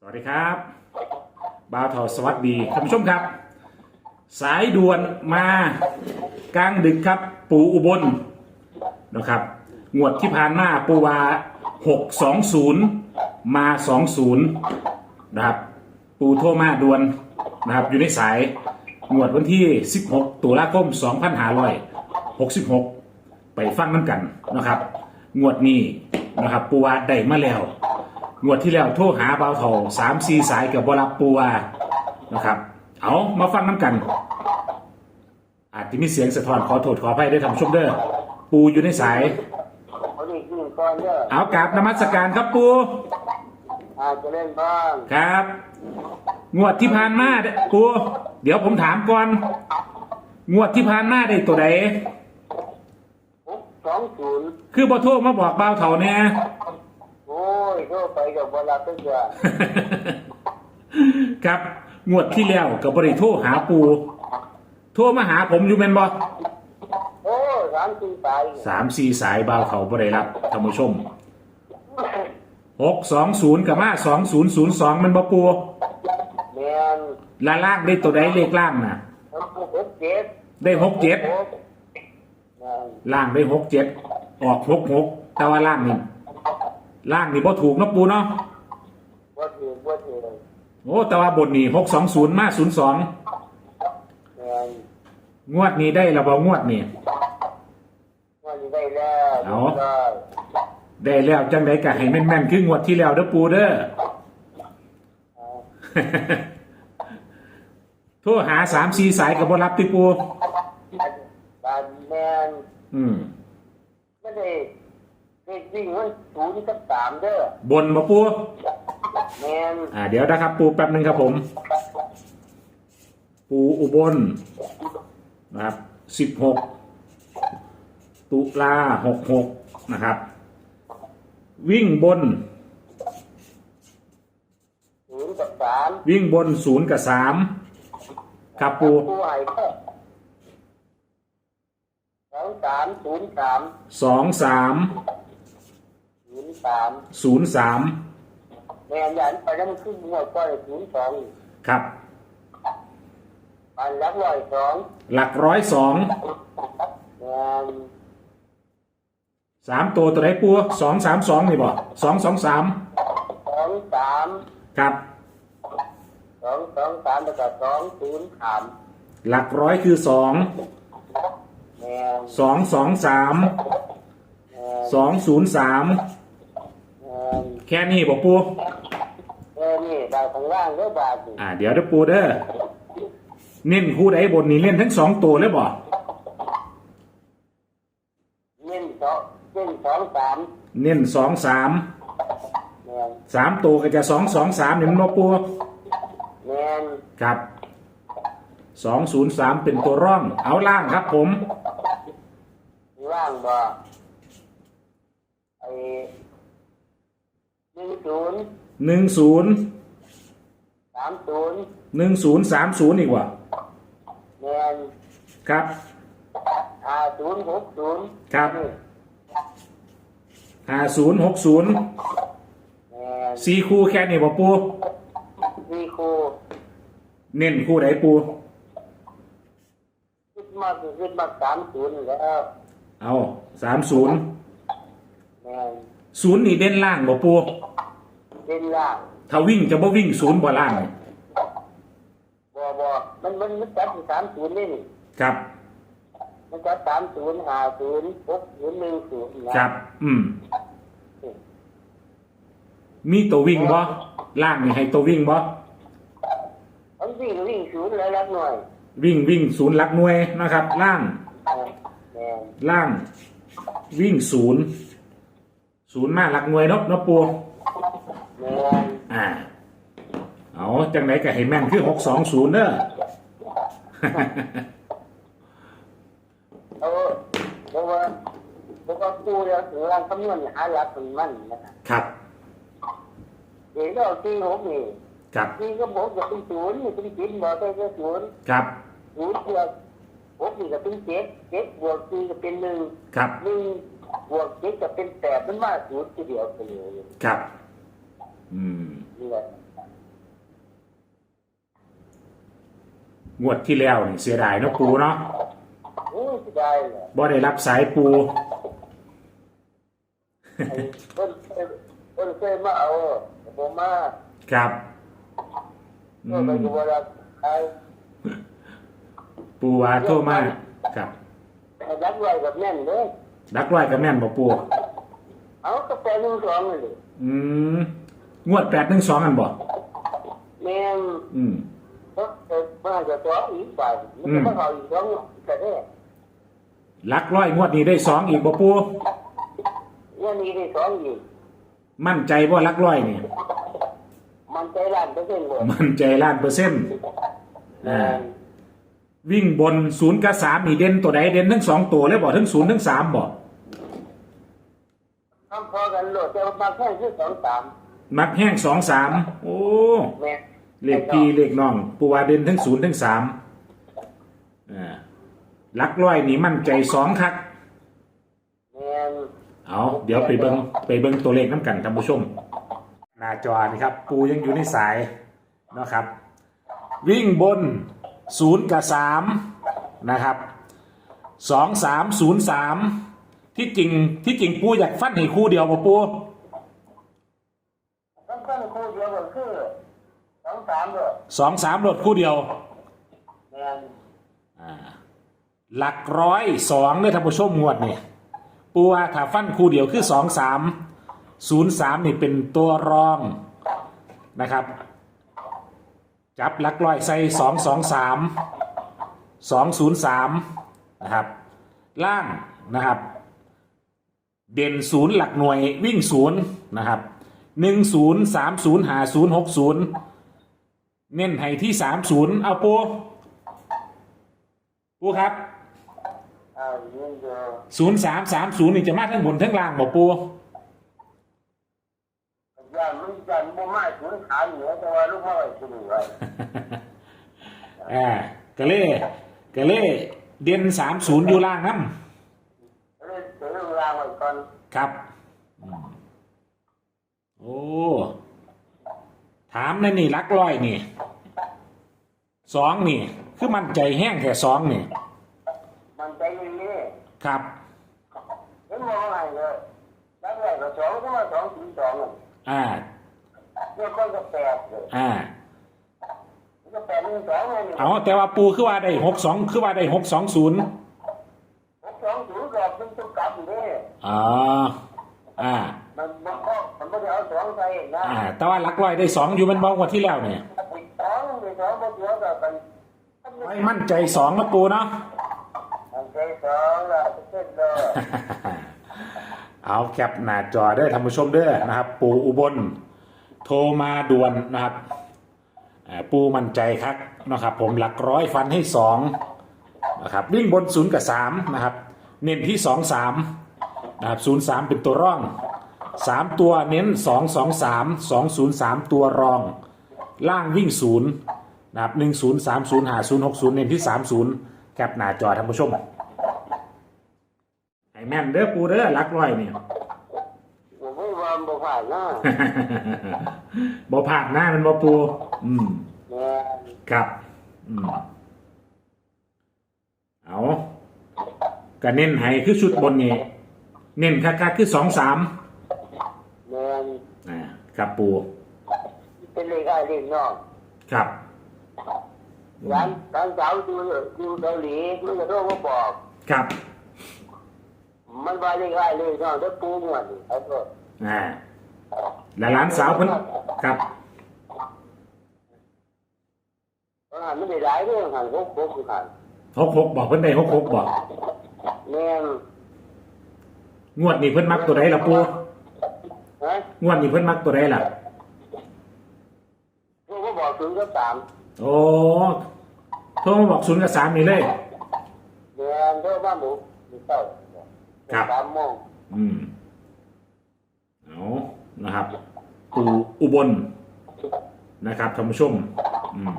สวัสดีครับบ่าวทอสวัสดีท่านผู้ชมครับ สายด่วนมากลางดึกครับ ปูอุบลนะครับงวดที่ผ่านมาปูวา620 มา 20นะครับปูโทรมาด่วนนะครับอยู่ในสายงวดวันที่ 16 ตุลาคม 2566 ไปฟังน้ำกันนะครับ งวดนี้นะครับปูวาได้มาแล้ว งวดที่แล้วโทรหาเบาเถาสามสี่สายกับบรับปูวานะครับ เอามาฟังน้ำกัน อาจจะมีเสียงสะท้อนขอโทษขออภัยด้วยทำชมเด้อปูอยู่ในสายเขาเรียกยิงก่อนเด้อเอากราบนมัสการครับปูอาจจะเล่นบ้างครับ งวดที่ผ่านมาเด้อปู เดี๋ยวผมถามก่อน งวดที่ผ่านมาได้ตัวใดหกสองศูนย์คือบอโทรมาบอกเบาเถาเนี่ยโอ้ ยโทรไปกับเวลาเป็นว่าครับงวดที่แล้วกับบริโทรหาปูโทรมาหาผมอยู่แมนบอโอ้ยสามสี่ตายสามสี่สายเบาเขาบริรับท่านผู้ชมหกสองศูนย์กับมาสองศูนย์ศูนย์สองมันบอปูแมนลาล่างได้ตัวใดเลขล่างน่ะทั้งหกเจ็ดได้หกเจ็ดหกแม่นล่างได้หกเจ็ดออกหกหกแต่ว่าล่างนี่ ล่างนี่บ่ถูกเนาะปูเนาะว่าถือว่าถือโอ้แต่ว่าบนนี่หกสองศูนย์มาศูนย์สองแมนงวดนี้ได้ระบางวดนี่ ว่าจะได้แล้วเอาได้ได้แล้วจังไดกะให้แม่นๆคืองวดที่แล้วเด้อปูเด้อเอาโทรหาสามสี่สายกับบรับติปูการแมนอืม ไม่ได้ เด็กวิ่งมันศูนย์กับสามเด้อบนมาปูแมนอ่าเดี๋ยวนะครับ ปูแป๊บหนึ่งครับผม ปูอุบลนะครับสิบหกตุลาหกหกนะครับ วิ่งบน ศูนย์กับสามวิ่งบนศูนย์กับสามครับปูผู้ให้ก็สองสามศูนย์สามสองสามศู นย์สามศูนย์สามแม่ยันไปแล้วมันขึ้นหัวก้อยศูนย์สองครับปันรับร้อยสองหลักร้อยสองแม่นสามตัวตัวไหนปูสองสามสองนี่บ่สองสองสามสองสามครับสองสองสามแล้วก็สองศูนย์สามหลักร้อยคือสองแม่นสองสองสามแม่นสองศูนย์สามแม่น แค่นี้บอกปูแม่นี่ดาวข้างล่างเด้อบาทนี่อ่า เดี๋ยวเด้อปูเด้อเน้นคู่ใดบนนี้เล่นทั้งสองตัวเลยบ่เน้นสองเน้นสองสามเน้นสองสามแม่นสามตัวก็จะสองสองสามนี่มันบ่ปูแม่นครับสองศูนย์สามเป็นตัวร่อง เอาล่างครับ ผมว่างบ่ไอ้ หนึ่งศูนย์หนึ่งศูนย์สามศูนย์หนึ่งศูนย์สามศูนย์อีกว่าแม่นครับห้าศูนย์หกศูนย์ครับห้าศูนย์หกศูนย์แม่นสี่คู่แค่นี้บ่ปู มีครูเน้นคู่ใดปู คิดมากคือคิดมากสามศูนย์แล้วเอาสามศูนย์แม่น ศูนย์นี่เด่นล่างบ่ปูเป็นล่างถ้าวิ่งจะบ่วิ่งศูนย์บ่ล่างบ่บ่มันมันมันจับสามศูนย์นี่นี่ครับ มันจับสามศูนย์ห้าศูนย์หกศูนย์หนึ่งศูนย์นะครับ อืม มีตัววิ่งบ่ล่างนี่ให้ตัววิ่งบ่มันวิ่งวิ่งศูนย์แล้วรักหน่อยวิ่งวิ่งศูนย์หลักหน่วยนะครับ ล่างแม่นล่าง วิ่งศูนย์ ศูนย์มาหลักหน่วยเนาะเนาะปูแม่นอ่า เอาจังไหนก็ให้แม่นคือหกสองศูนย์เด้อ เออเพราะว่าเพราะว่ากูเนี่ยถึงร่างคำนวณหาหลักมันมันนะครับครับ เดี๋ยวเราตีหกนี่ครับ ตีก็บอกจะเป็นศูนย์นี่เป็นจิตบอกได้แค่ศูนย์ครับ ศูนย์บวกหกนี่ก็เป็นเจ็ดเจ็ดบวกสี่ก็เป็นหนึ่งครับ หนึ่ง บวกนี้จะเป็นแปดมันมาศูนย์ทีเดียวไปเลยครับ อืมงวดที่แล้วนี่เสียดายนาะปูเนาะโอ้เสียดายเลยบ่ได้รับสายปูไอ้เพิ่นเพิ่นเพิ่นเคยมาเอาผมมาครับอืเพิ่นมวลาไอ้ปูว่าโทรมาครับรับไว้กับแม่นเลย ดักร้อยกับแม่นบ่ปูเอากาแฟหนึ่งสองเลยอืมงวดแปดหนึ่งสองอันบ่แม่นอืมก็เกิดมาจะสองอีกไปมันก็มาเอาอีกสองแต่ได้ลักร้อยงวดนี้ได้สองอีกบ่ปูเรื่องนี้ได้สองอีกมั่นใจบ่ลักร้อยนี่มันใจร้านไปเส้นเลยมั่นใจล้านเปอร์เซ็นต์แม่น วิ่งบนศูนย์กับสามนี่เด่นตัวใดเด่นทั้งสองตัวเลยบ่ทั้งศูนย์ทั้งสามบ่ทำพอกันโหลดแต่มาแค่ชื่อสองสามมักแห้งสองสามโอ้แม่เลขพี่เลขน้องปูว่าเด่นทั้งศูนย์ทั้งสามอ่าลักร้อยนี่มั่นใจสองคักแม่นเอาเดี๋ยวไปเบิงไปเบิงตัวเลขน้ำกันท่านผู้ชม หน้าจอนี่ครับ ปูยังอยู่ในสายนะครับ วิ่งบน ศูนย์กับสามนะครับสองสามศูนย์สามที่จริงที่จริงปูอยากฟันให้คู่เดียวป่ะปูต้องตั้งคู่เดียวก็คือสองสามเลยสองสามรถคู่เดียวแม่นอ่าหลักร้อยสองเลยท่านผู้ชมงวดนี่ปูว่าถ้าฟันคู่เดียวคือสองสามศูนย์สามนี่เป็นตัวรองนะครับ จับหลักร้อยใส่สองสองสามสองศูนย์สามนะครับ ล่างนะครับ เด่นศูนย์หลักหน่วยวิ่งศูนย์นะครับหนึ่งศูนย์สามศูนย์หาศูนย์หกศูนย์เน้นให้ที่สามศูนย์เอาปูปูครับอ่ายินดีศูนย์สามสามศูนย์นี่จะมาทั้งบนทั้งล่างบ่ปู ย่านมันจันบ่มาถึงขาเหนือแต่ว่าลูกมาไว้ที่นี่ไว้อ่าก็เล่ก็เล่เด่นสามศูนย์อยู่ล่างน้เลยเดี๋ยวเวลาไว้ก่อนำครับอืมโอ้ถามในนี่ลักร้อยนี่สองนี่ คือมันใจแห้งแค่สองนี่ มันใจเย็นนี่ครับเห็นมองอะไรเลยแล้วแรกก็สองก็มาสองถึงสองอะ อ่าเนี่ยคนก็แปดเลยอ่ามันก็แปดหนึ่งสองเลยเอาแต่ว่าปูคือว่าได้หกสองคือว่าได้หกสองศูนย์หกสองศูนย์ก็เป็นตุ๊กตาอยู่นี่อ๋ออ่ามันมันก็มันไม่ได้เอาสองใส่นะอ่า แต่ว่าลักร้อยได้สองอยู่มันบ้องกว่าที่แล้วเนี่ยอีกสองอีกสองมาตัวกับมันไว้มั่นใจสองนะปูเนาะมันใจสองละเส้นเลย เอาแคปหน้าจอเด้อท่านผู้ชมเด้อนะครับ ปูอุบล โทรมาด่วนนะครับปูมั่นใจครับนะครับ ผมหลักร้อยฟันให้สองนะครับวิ่งบนศูนย์กับสามนะครับ เน้นที่สองสามนะครับศูนย์สามเป็นตัวร่องสามตัวเน้นสองสองสามสองศูนย์สามตัวรอง ล่างวิ่งศูนย์นะครับหนึ่งศูนย์สามศูนย์หาศูนย์หกศูนย์เน้นที่สามศูนย์แคปหน้าจอท่านผู้ชม แม่นเด้อปูเด้อลักร้อยเนี่ยผมไม่วางบ่ผ่านนะบ่ผ่านหน้ามันบ่ปู อืมเนี่ยครับ อืม เอาก็เน้นให้คือชุดบนนี่เน้นคักๆคือสองสามเนี่ยอ่าครับปู เป็นเลขอะไรเลขนอกครับร้านร้านสาวอยู่อยู่เกาหลีมันก็โทรมาบอก ครับ มันว่าเลขอะไรเลขนอกได้ปูหมดไอ้พวกอ่าและหลานสาวเพิ่นครับหันไม่ได้หลายเรื่องหันหกหกหันหกหกบอกเพิ่นได้หกหกบอกแม่นงวดนี้เพิ่นมักตัวใดล่ะปูฮะงวดนี้เพิ่นมักตัวใดล่ะพวกก็บอกถึงก็สามโอ้โทรมาบอกศูนย์กับสามนี่เลยแม่นเท่าบ้านหมูมีเต้า ครับ สามโมงอืมเอานะครับปูอุบลนะครับท่านผู้ชมอืม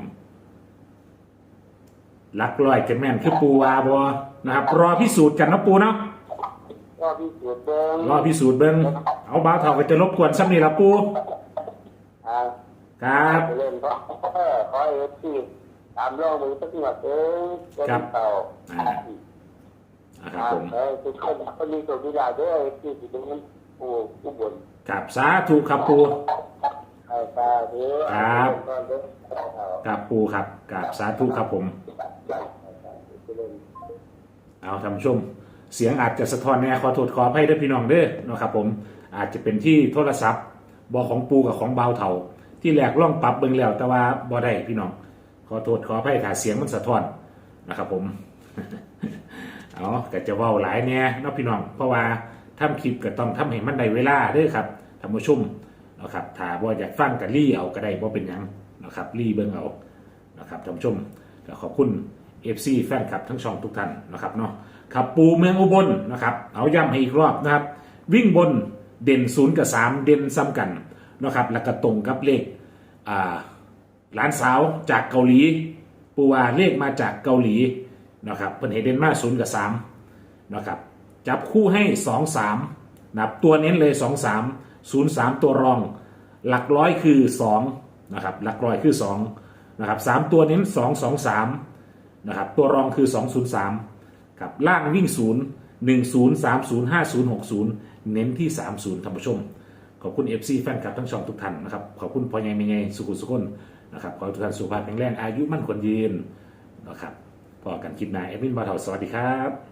ลักลอยกันแม่นคือปูวาบอนะครับ รอพิสูจน์กันเนาะปูเนาะก็พิสูจน์เบิ่งรอพิสูจน์เบิ้งเอาบ้าวเท่าก็จะรบกวนซ้ำนี่ละปูอ่าครับไปเล่นเพราะเออขอเอฟซีตตามรองมือสักหน่อยเออเป็นเต่า นะครับผมเออทุกคนคนมีตัววิลาด้วยที่อยู่ตรงนั้นปูอุบลกับสาธุครับปูไอ้ตาเด้อครับก่อนเด้อกับปูครับกับสาธุครับผม เอาท่านผู้ชมเสียงอาจจะสะท้อนแน่ขอโทษขออภัยด้วยพี่น้องเด้อนะครับผมอาจจะเป็นที่โทรศัพท์บอของปูกับของเบาวเถาที่แหลกล่องปรับเบิ่งแล้วแต่ว่าบอได้พี่น้อง ขอโทษขออภัยถ้าเสียงมันสะท้อนนะครับผม เอาก็จะเว้าหลายแน่เนาะพี่น้องเพราะว่าทำคลิปก็ต้องทำให้มันได้เวลาด้อครับท่านผู้ชมนะครับถ้าบ่าอยากฟังก็รีเอาก็ได้บ่าเป็นยังนะครับรีเบิ่งเอานะครับท่านผู้ชมก็ขอบคุณ FC แฟนคลับทั้งช่องทุกท่านนะครับเนาะขับปูเมืองอุบลนะครับเอาย้ำให้อีกรอบนะครับ วิ่งบนเด่นศูนย์กับสามเด่นซ้ำกันนะครับแล้วก็ตรงกับเลขหลานสาวจากเกาหลี ปูว่าเลขมาจากเกาหลี นะครับเพิ่นเห็นเด่นมาศูนย์กับสามนะครับจับคู่ให้สองสามนับตัวเน้นเลยสองสามศูนย์สามตัวรอง หลักร้อยคือสองนะครับหลักร้อยคือสองนะครับสามตัวเน้นสองสองสามนะครับตัวรองคือ203ครับล่างวิ่ง0 1 0 3 0 5 0 6 0เน้นที่30ท่านผู้ชมขอบคุณ FC แฟนคลับทั้งช่องทุกท่านนะครับ ขอบคุณพ่อใหญ่แม่ใหญ่สุขุสุขนนะครับ ขอให้ทุกท่านสุขภาพแข็งแรงอายุมั่นขวัญยืนนะครับ พอกันคลิปหน้าแอดมินบาทาสวัสดีครับ